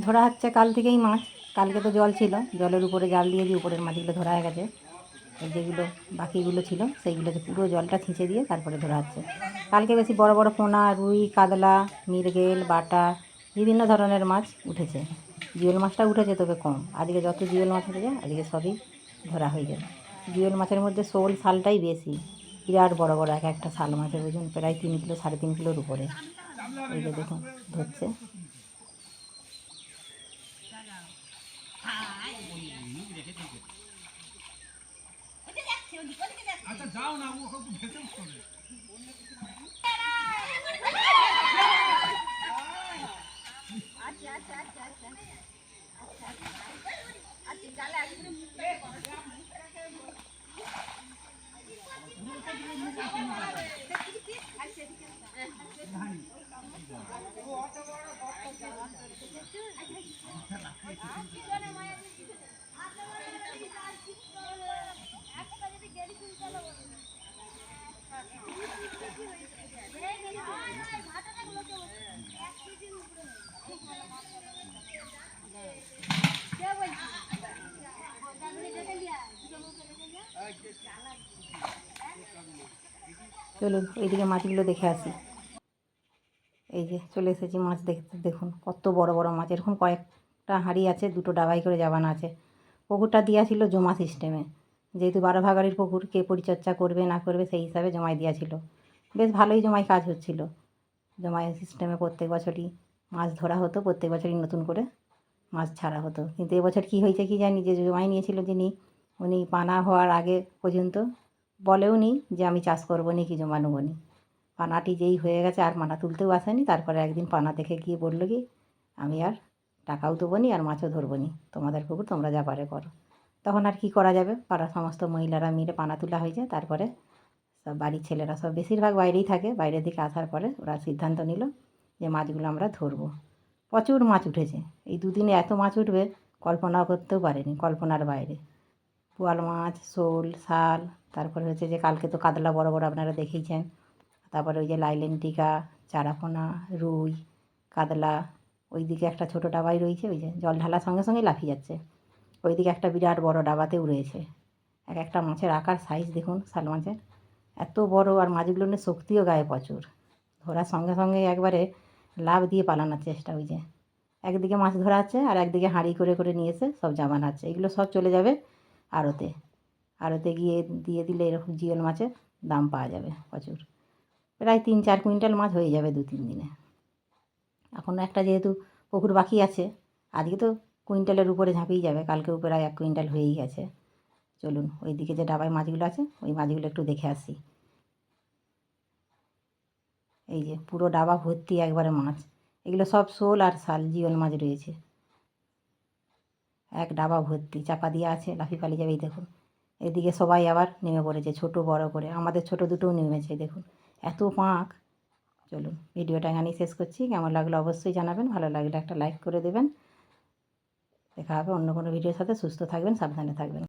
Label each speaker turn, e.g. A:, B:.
A: ধরা হচ্ছে কাল থেকেই মাছ। কালকে তো জল ছিল। জলের উপরে জাল দিয়ে দিয়ে উপরের মাছগুলো ধরা হয়ে গেছে। যেগুলো বাকিগুলো ছিল সেইগুলোকে পুরো জলটা ছিঁচে দিয়ে তারপরে ধরা হচ্ছে। কালকে বেশি বড় বড় পোনা, রুই, কাতলা, মৃগেল, বাটা, বিভিন্ন ধরনের মাছ উঠেছে। জিওল মাছটা উঠেছে তবে কম। আজকে যত জিওল মাছ উঠেছে, আজকে সবই ধরা হয়ে যাবে জিওল মাছের মধ্যে শোল শালটাই বেশি। বিরাট বড় বড় এক একটা শাল মাছের ওজন প্রায় তিন কিলো, সাড়ে তিন কিলোর উপরে। এই যে দেখুন, ধরছে। আচ্ছা যাও না ও খুব ভেসে করে Thank you. চলুন ওইদিকে মাছগুলো দেখে আসি। এই যে চলে এসেছি মাছ দেখতে, দেখুন কত বড় বড় মাছ। এরকম কয়েকটা হাঁড়ি আছে, দুটো ডাবাই করে জাবান আছে। পুকুরটা দেওয়া ছিল জমা সিস্টেমে যেহেতু বারো ভাগাড়ির পুকুর, কে পরিচর্যা করবে না করবে সেই হিসাবে জমাই দেওয়া ছিল। বেশ ভালোই জমাই কাজ হচ্ছিল। জমাই সিস্টেমে প্রত্যেক বছরই মাছ ধরা হতো, প্রত্যেক বছরই নতুন করে মাছ ছাড়া হতো। কিন্তু এবছর কী হয়েছে কি জানি, যে জমাই নিয়েছিল যিনি, উনি পানা হওয়ার আগে পর্যন্ত বলেও নি যে আমি চাষ করব নি কি জমা নি। পানাটি যেই হয়ে গেছে আর পানা তুলতেও আসেনি। তারপরে একদিন পানা দেখে গিয়ে বলল কি, আমি আর টাকাও দেবো নি আর মাছও ধরবো নি। তোমাদের পুকুর তোমরা যা পারে করো। তখন আর কি করা যাবে? পাড়ার সমস্ত মহিলারা মিলে পানা তোলা হয়েছে। তারপরে সব বাড়ির ছেলেরা সব বেশিরভাগ বাইরেই থাকে। বাইরের দিকে আসার পরে ওরা সিদ্ধান্ত নিল যে মাছগুলো আমরা ধরবো। প্রচুর মাছ উঠেছে। এই দুদিনে এত মাছ উঠবে কল্পনা করতেও পারেনি, কল্পনার বাইরে। পোয়াল মাছ, শোল, শাল, তারপরে হচ্ছে যে কালকে তো কাতলা বড় বড় আপনারা দেখেইছেন। তারপরে ওই যে লাইলেন টিকা, চারাপোনা, রুই, কাতলা ওই দিকে একটা ছোটো ডাবাই রয়েছে, ওই যে জল ঢালার সঙ্গে সঙ্গে লাফিয়ে যাচ্ছে। ওইদিকে একটা বিরাট বড় ডাবাতেও রয়েছে। এক একটা মাছের আকার সাইজ দেখুন, শাল মাছের। এত বড় আর মাছগুলো নিয়ে শক্তিও গায়ে প্রচুর। ধরার সঙ্গে সঙ্গে একবারে লাভ দিয়ে পালানোর চেষ্টা ওই যে। একদিকে মাছ ধরা আছে আর একদিকে হাঁড়ি করে করে নিয়ে এসে সব জামান আছে এগুলো সব চলে যাবে আড়তে। আড়তে গিয়ে দিয়ে দিলে এরকম জিওল মাছের দাম পাওয়া যাবে প্রচুর। প্রায় তিন চার কুইন্টাল মাছ হয়ে যাবে দু তিন দিনে। এখন একটা যেহেতু পুকুর বাকি আছে, আজকে তো কুইন্টালের উপরে ঝাঁপিয়ে যাবে, কালকেও প্রায় এক কুইন্টাল হয়েই গেছে। চলুন ওই দিকে যে ডাবায় মাছগুলো আছে, ওই মাছগুলো একটু দেখে আসি। এই যে পুরো ডাবা ভর্তি একবারে মাছ। এগুলো সব শোল আর শাল, জিওল মাছ রয়েছে। এক ডাবা ভর্তি, চাপা দিয়ে আছে লাফি পালিয়ে যাবে, এই দেখুন। এদিকে সবাই আবার নেমে পড়েছে, ছোট, বড় করে। আমাদের ছোট দুটোও নেমেছে দেখুন। এত পাঁক চলুন, ভিডিওটা এখানেই শেষ করছি। কেমন লাগল অবশ্যই জানাবেন। ভালো লাগলে একটা লাইক করে দেবেন। দেখা হবে অন্য কোনো ভিডিওর সাথে। সুস্থ থাকবেন, সাবধানে থাকবেন।